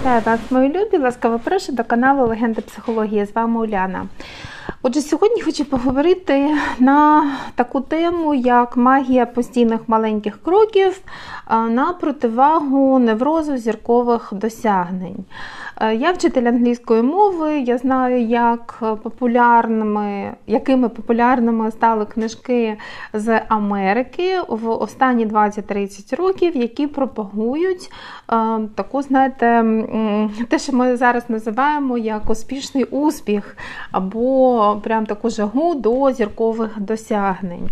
Вітаю вас, мої любі, ласкаво прошу до каналу Легенди психології. З вами Уляна. Отже, сьогодні хочу поговорити на таку тему, як магія постійних маленьких кроків на противагу неврозу зіркових досягнень. Е, я вчитель англійської мови, я знаю, як популярними, якими популярними стали книжки з Америки в останні 20-30 років, які пропагують е, таку, знаєте, те, що ми зараз називаємо як успішний успіх, або прям таку жагу до зіркових досягнень.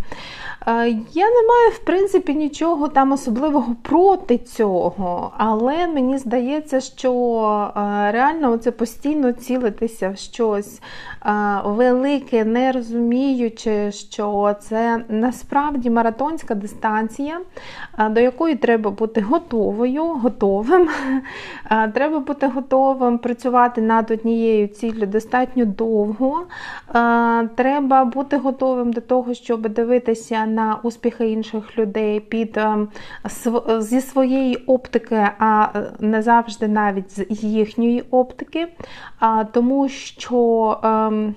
Е, я не маю, в принципі, нічого там особливого проти цього, але мені здається, що реально це постійно цілитися в щось велике, не розуміючи, що це насправді маратонська дистанція, до якої треба бути готовою, готовим. Треба бути готовим працювати над однією ціллю достатньо довго. Треба бути готовим до того, щоб дивитися на успіхи інших людей під зі своєї оптики, а не завжди навіть з їхньої оптики, тому що. Ем,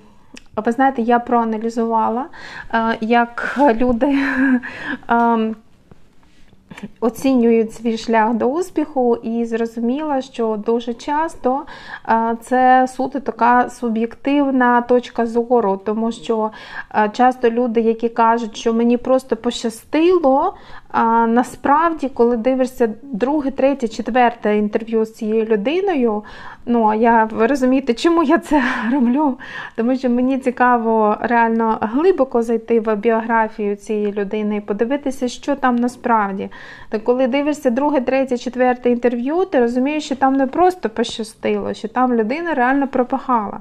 ви знаєте, я проаналізувала, е, як люди ем, оцінюють свій шлях до успіху, і зрозуміла, що дуже часто це суто така суб'єктивна точка зору, тому що часто люди, які кажуть, що мені просто пощастило, а насправді, коли дивишся друге, третє, четверте інтерв'ю з цією людиною, ну я ви розумієте, чому я це роблю? Тому що мені цікаво реально глибоко зайти в біографію цієї людини і подивитися, що там насправді. Так коли дивишся друге, третє, четверте інтерв'ю, ти розумієш, що там не просто пощастило, що там людина реально пропахала.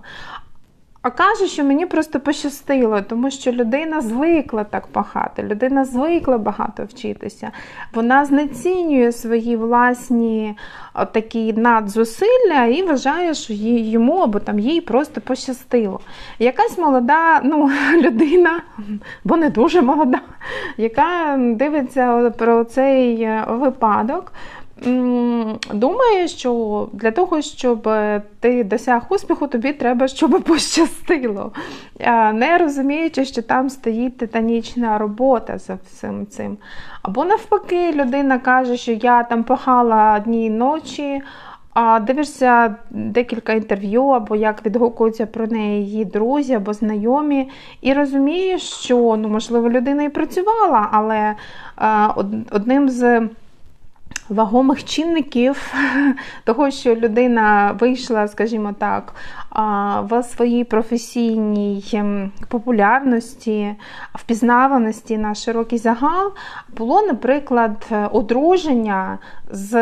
А каже, що мені просто пощастило, тому що людина звикла так пахати, людина звикла багато вчитися. Вона знецінює свої власні такі надзусилля і вважає, що йому або там їй просто пощастило. Якась молода ну, людина, бо не дуже молода, яка дивиться про цей випадок. Думаю, що для того, щоб ти досяг успіху, тобі треба, щоб пощастило. Не розуміючи, що там стоїть титанічна робота за всім цим. Або навпаки, людина каже, що я там пахала дні і ночі, а дивишся декілька інтерв'ю, або як відгукуються про неї її друзі або знайомі, і розумієш, що ну, можливо людина і працювала, але одним з вагомих чинників того, що людина вийшла, скажімо так, в своїй професійній ем, популярності, впізнаваності на широкий загал, було, наприклад, одруження з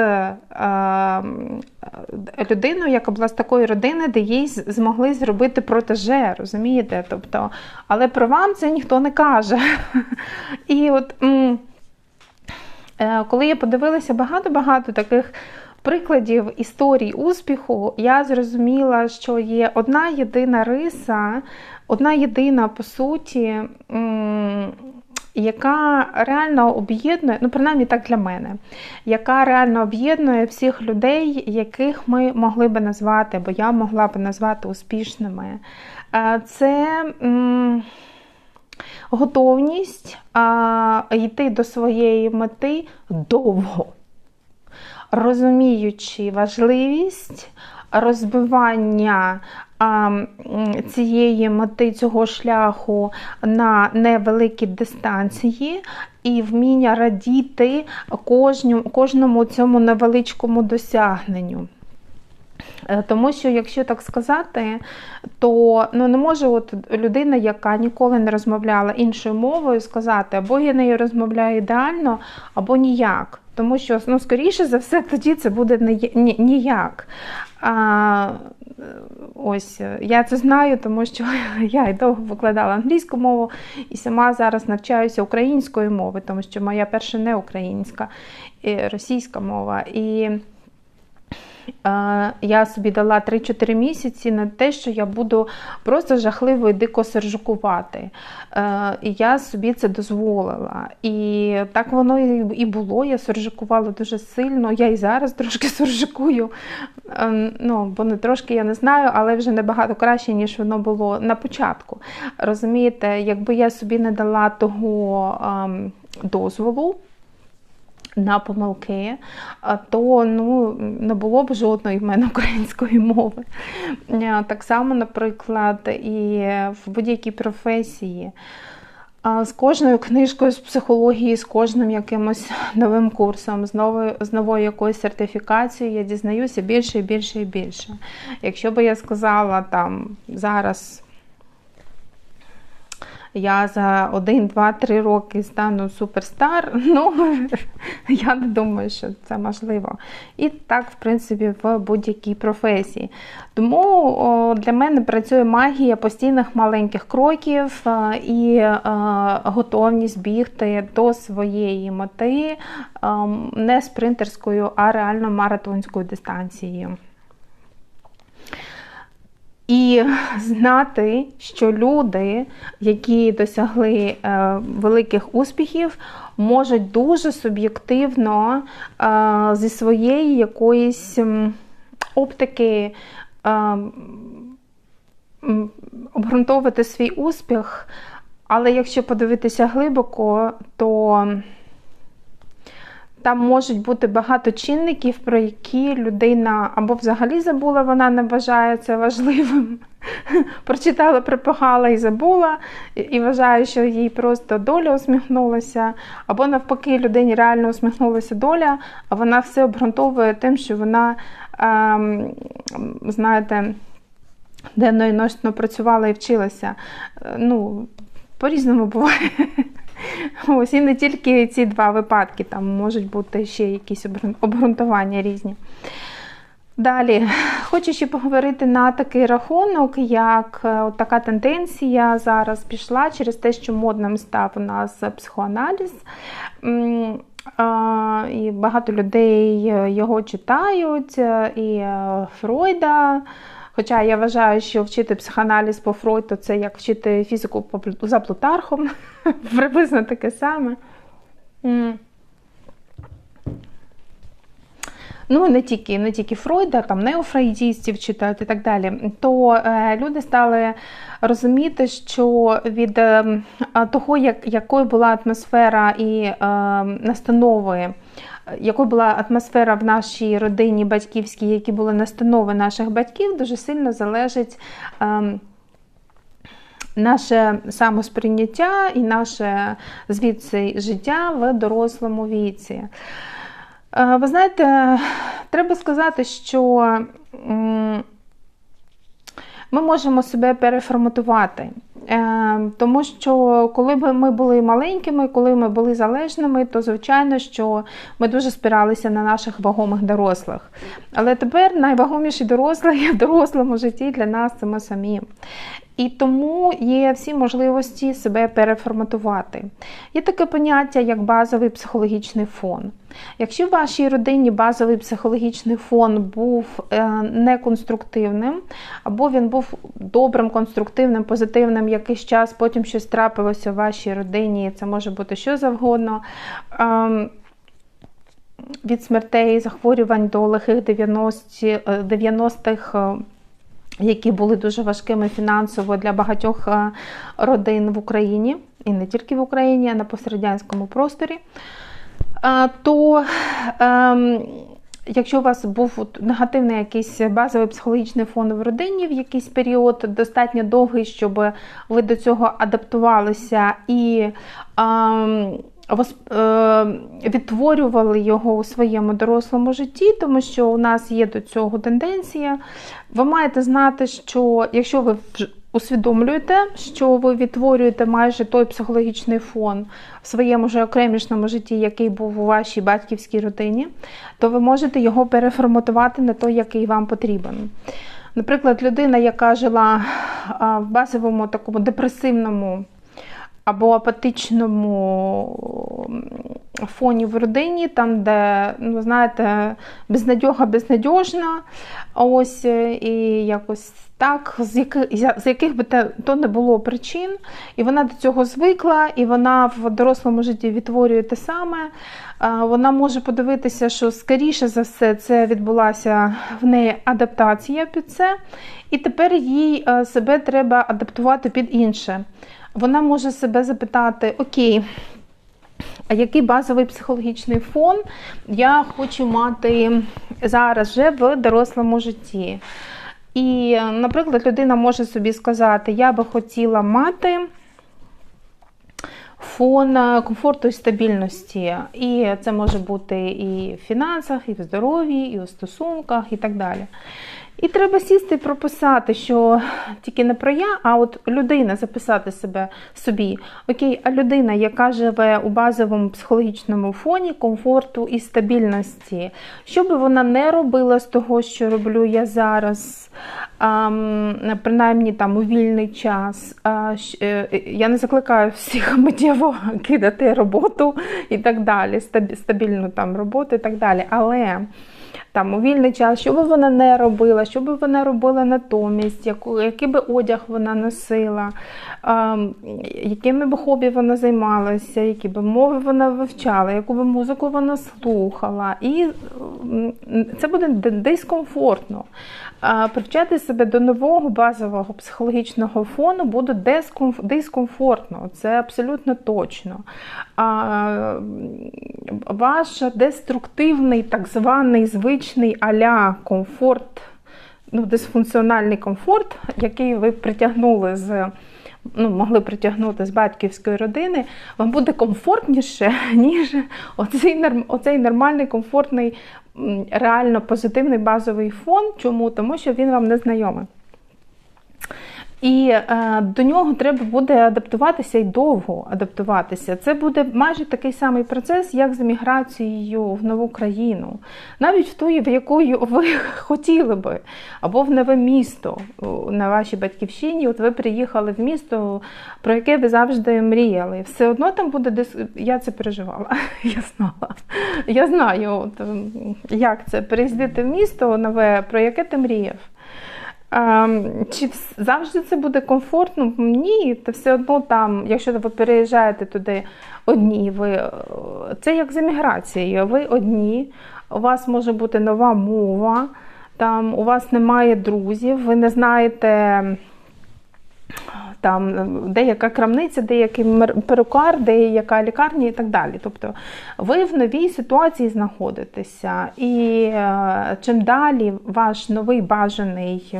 ем, людиною, яка була з такої родини, де їй змогли зробити протеже, розумієте? Тобто, Але про вам це ніхто не каже. І от Е, коли я подивилася багато-багато таких прикладів історій успіху, я зрозуміла, що є одна єдина риса, одна єдина по суті, яка реально об'єднує, ну принаймні так для мене, яка реально об'єднує всіх людей, яких ми могли би назвати, або я могла би назвати успішними. Е, це готовність йти до своєї мети довго, розуміючи важливість розбивання цієї мети, цього шляху на невеликі дистанції. І вміння радіти кожному цьому невеличкому досягненню. Е, тому що, якщо так сказати, то ну, не може от людина, яка ніколи не розмовляла іншою мовою, сказати, або я нею розмовляю ідеально, або ніяк. Тому що, ну, скоріше за все, тоді це буде ніяк. А, Ось я це знаю, тому що я і довго викладала англійську мову і сама зараз навчаюся українською мовою, тому що моя перша не українська, російська мова. І Е, я собі дала 3-4 місяці на те, що я буду просто жахливо і дико сержукувати. Е, і я собі це дозволила. І так воно і було. Я сержикувала дуже сильно. Я і зараз трошки сержикую. Е, ну, бо не трошки я не знаю, але вже набагато краще, ніж воно було на початку. Розумієте, якби я собі не дала того ем, дозволу на помилки, то ну, не було б жодної в мене української мови. Так само, наприклад, і в будь-якій професії. З кожною книжкою з психології, з кожним якимось новим курсом, з новою з новою якоюсь сертифікацією я дізнаюся більше і більше і більше. Якщо би я сказала там зараз я за один, два, три роки стану суперстар. Ну я не думаю, що це можливо. І так, в принципі, в будь-якій професії. Тому для мене працює магія постійних маленьких кроків о, і о, готовність бігти до своєї мети не спринтерською, а реально маратонською дистанцією. І знати, що люди, які досягли е, великих успіхів, можуть дуже суб'єктивно е, зі своєї якоїсь оптики е, обґрунтовувати свій успіх. Але якщо подивитися глибоко, то там можуть бути багато чинників, про які людина або взагалі забула, вона не вважає це важливим. Прочитала, припахала і забула, і вважає, що їй просто доля усміхнулася, або навпаки, людині реально усміхнулася доля, а вона все обґрунтовує тим, що вона, ем, знаєте, денно і ночно працювала і вчилася. Е, ну, По-різному буває. Ось і не тільки ці два випадки, там можуть бути ще якісь обґрунтування різні. Далі, хочу ще поговорити на такий рахунок, як е, от така тенденція зараз пішла через те, що модним став у нас психоаналіз. І багато людей його читають, і е, Фройда. Хоча я вважаю, що вчити психоаналіз по Фройду це як вчити фізику за Плутархом, приблизно таке саме. Ну, не тільки не тільки Фройда, там неофрейдістів читають і так далі, то е, люди стали розуміти, що від е, того, як, якою була атмосфера і е, настанови якою була атмосфера в нашій родині батьківській, які були настанови наших батьків, дуже сильно залежить. Ем, наше самосприйняття і наше звідси життя в дорослому віці. Е, ви знаєте, треба сказати, що ми можемо себе переформатувати. Е, тому що коли б ми були маленькими, коли ми були залежними, то звичайно, що ми дуже спиралися на наших вагомих дорослих. Але тепер найвагоміші дорослі в дорослому житті для нас це ми самі. І тому є всі можливості себе переформатувати. Є таке поняття, як базовий психологічний фон. Якщо в вашій родині базовий психологічний фон був е, неконструктивним, або він був добрим, конструктивним, позитивним якийсь час, потім щось трапилося в вашій родині, це може бути що завгодно. Ем, від смертей, захворювань до лихих 90-х які були дуже важкими фінансово для багатьох е, родин в Україні, і не тільки в Україні, а на пострадянському просторі, е, то ем, Якщо у вас був негативний якийсь базовий психологічний фон в родині в якийсь період, достатньо довгий, щоб ви до цього адаптувалися і ем, відтворювали його у своєму дорослому житті, тому що у нас є до цього тенденція. Ви маєте знати, що якщо ви усвідомлюєте, що ви відтворюєте майже той психологічний фон в своєму вже окремішному житті, який був у вашій батьківській родині, то ви можете його переформатувати на той, який вам потрібен. Наприклад, людина, яка жила в базовому такому депресивному або апатичному фоні в родині, там, де, ну, знаєте, безнадьога безнадьожна, ось е, і якось так, з яких, з яких би то не було причин, і вона до цього звикла, і вона в дорослому житті відтворює те саме. Вона може подивитися, що скоріше за все це відбулася в неї адаптація під це, і тепер їй е, себе треба адаптувати під інше. Вона може себе запитати: Окей. А який базовий психологічний фон я хочу мати зараз вже в дорослому житті? І, наприклад, людина може собі сказати, я би хотіла мати фон комфорту і стабільності. І це може бути і в фінансах, і в здоров'ї, і у стосунках, і так далі. І треба сісти і прописати, що тільки не про я, а от людина записати себе собі. Окей, а людина, яка живе у базовому психологічному фоні комфорту і стабільності, що би вона не робила з того, що роблю я зараз, а, принаймні там у вільний час. А, е, я не закликаю всіх миттєво кидати роботу і так далі, стабільну там роботу і так далі. Але там у вільний час, що би вона не робила, що би вона робила натомість, яку, який би одяг вона носила, а, якими б хобі вона займалася, які би мови вона вивчала, яку би музику вона слухала. І це буде дискомфортно. Привчати себе до нового базового психологічного фону буде дискомфортно, це абсолютно точно. Ваш деструктивний так званий звичний звичний аля комфорт, ну, дисфункціональний комфорт, який ви притягнули з. Ну, могли притягнути з батьківської родини, вам буде комфортніше, ніж оцей оцей нормальний, комфортний, реально позитивний базовий фон. Чому? Тому що він вам не знайомий. І е, до нього треба буде адаптуватися і довго адаптуватися. Це буде майже такий самий процес, як з еміграцією в нову країну, навіть в ту, в яку ви хотіли би, або в нове місто на вашій батьківщині. От ви приїхали в місто, про яке ви завжди мріяли. Все одно там буде десь. Я це переживала. Я знала. Я знаю, от, як це переїздити в місто нове, про яке ти мріяв. Чи завжди це буде комфортно? Ні, та все одно там, якщо ви переїжджаєте туди одні, ви е, це як з еміграцією, ви одні, у вас може бути нова мова, там у вас немає друзів, ви не знаєте там деяка крамниця, деякий перукар, деяка лікарня і так далі. Тобто ви в новій ситуації знаходитеся, і е, чим далі ваш новий бажаний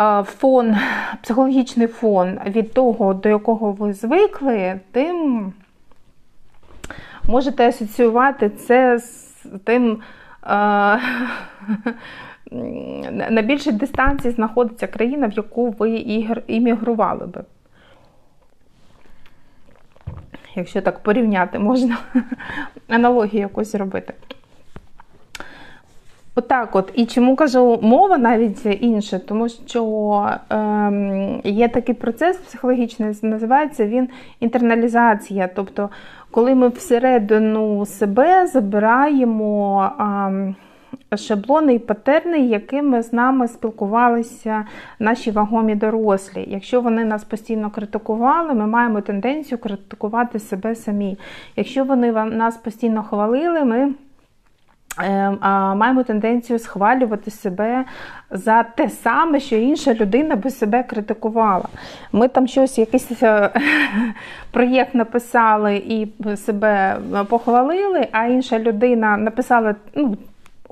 е, фон, психологічний фон від того, до якого ви звикли, тим можете асоціювати це з тим. На більшій дистанції знаходиться країна, в яку ви іммігрували би. Якщо так порівняти, можна аналогію якось зробити. Отак от, І чому кажу мова навіть інше, тому що е, є такий процес психологічний, називається він інтерналізація. Тобто, коли ми всередину себе забираємо. Е, шаблони і патерни, якими з нами спілкувалися наші вагомі дорослі. Якщо вони нас постійно критикували, ми маємо тенденцію критикувати себе самі. Якщо вони нас постійно хвалили, ми е, Маємо тенденцію схвалювати себе за те саме, що інша людина би себе критикувала. Ми там щось, якийсь е, проєкт написали і себе похвалили, а інша людина написала ну,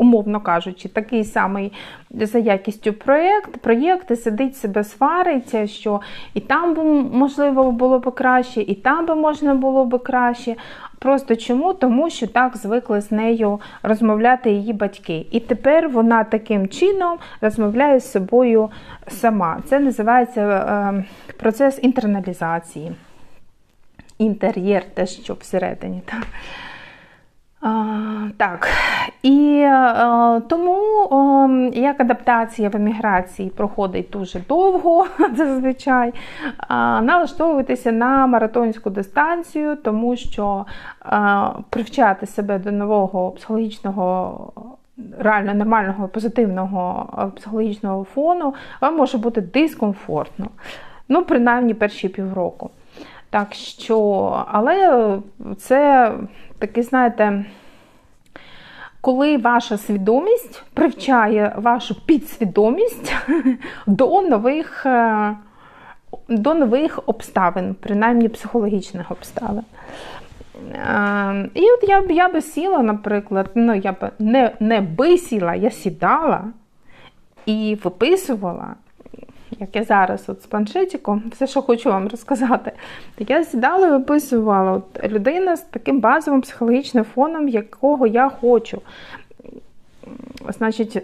умовно кажучи, такий самий за якістю проєкт, проєкти сидить себе свариться, що і там би можливо було б краще, і там би можна було б краще. Просто чому? Тому що так звикли з нею розмовляти її батьки. І тепер вона таким чином розмовляє з собою сама. Це називається е, процес інтерналізації. Інтер'єр, те, що всередині. Так? Так, і е, тому як адаптація в еміграції проходить дуже довго, зазвичай, налаштовуйтеся на маратонську дистанцію, тому що е, привчати себе до нового психологічного. Реально нормального позитивного е, психологічного фону вам може бути дискомфортно. Ну, принаймні перші півроку. Так що, але це такий, знаєте, коли ваша свідомість привчає вашу підсвідомість до нових е, до нових обставин, принаймні психологічних обставин. Е, і от я б я би сіла, наприклад, ну я б не не би сіла, я сідала і виписувала як я зараз от з планшетиком, все, що хочу вам розказати, так я сідала і виписувала от, людина з таким базовим психологічним фоном, якого я хочу. Значить,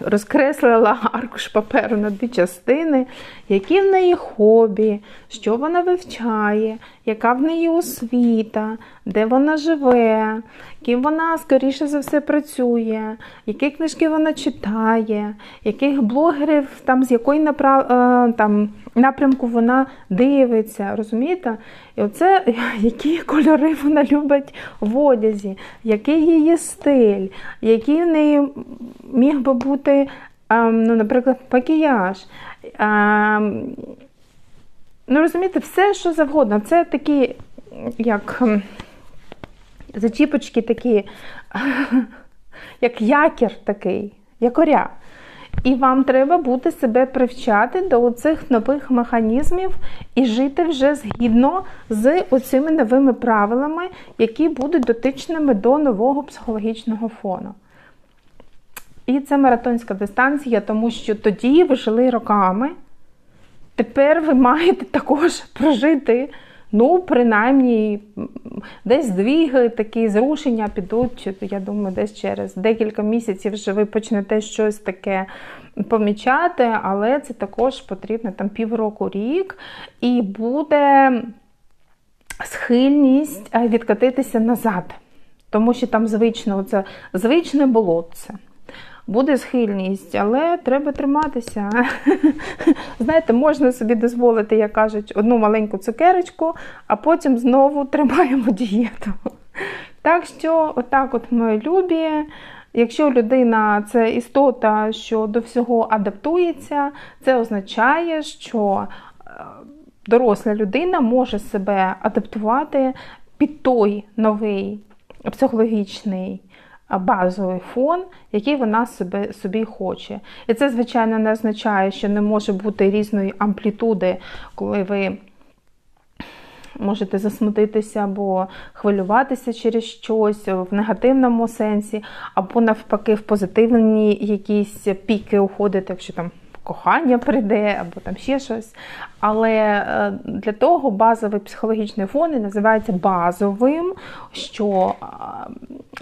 розкреслила аркуш паперу на дві частини, які в неї хобі, що вона вивчає, яка в неї освіта, де вона живе, ким вона, скоріше за все, працює, які книжки вона читає, яких блогерів там з якої направ... Е, там, напрямку вона дивиться. розумієте? І оце які кольори вона любить в одязі, який її стиль, який в неї міг би бути, ем, ну, наприклад, макіяж. Ем, ну, розумієте, все, що завгодно. Це такі, як ем, зачіпочки такі, як якір такий, якоря. І вам треба буде себе привчати до цих нових механізмів і жити вже згідно з оцими новими правилами, які будуть дотичними до нового психологічного фону. І це маратонська дистанція, тому що тоді ви жили роками. Тепер ви маєте також прожити, ну, принаймні, десь здвіги, такі зрушення підуть, я думаю, десь через декілька місяців вже ви почнете щось таке помічати, але це також потрібно там півроку рік, і буде схильність відкатитися назад. Тому що там звично, це звичне болотце буде схильність, але треба триматися. Знаєте, можна собі дозволити, як кажуть, одну маленьку цукерочку, а потім знову тримаємо дієту. Так що, отак, от мої любі. Якщо людина це істота, що до всього адаптується, це означає, що е, доросла людина може себе адаптувати під той новий психологічний базовий фон, який вона собі, собі хоче. І це, звичайно, не означає, що не може бути різної амплітуди, коли ви. Можете засмутитися або хвилюватися через щось в негативному сенсі, або навпаки, в позитивні якісь піки уходити, якщо там кохання прийде, або там ще щось. Але е, для того базовий психологічний фон і називається базовим, що е,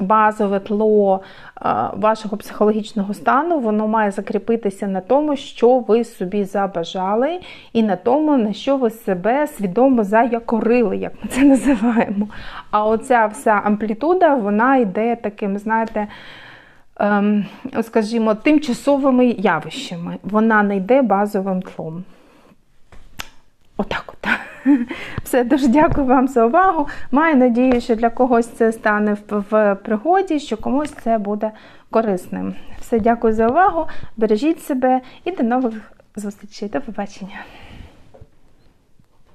базове тло е, вашого психологічного стану воно має закріпитися на тому, що ви собі забажали, і на тому, на що ви себе свідомо заякорили, як ми це називаємо. А оця вся амплітуда, вона йде таким, знаєте, скажімо, тимчасовими явищами. Вона не йде базовим тлом. Отак от. Все, дуже дякую вам за увагу. Маю надію, що для когось це стане в пригоді, що комусь це буде корисним. Все, дякую за увагу. Бережіть себе і до нових зустрічей. До побачення.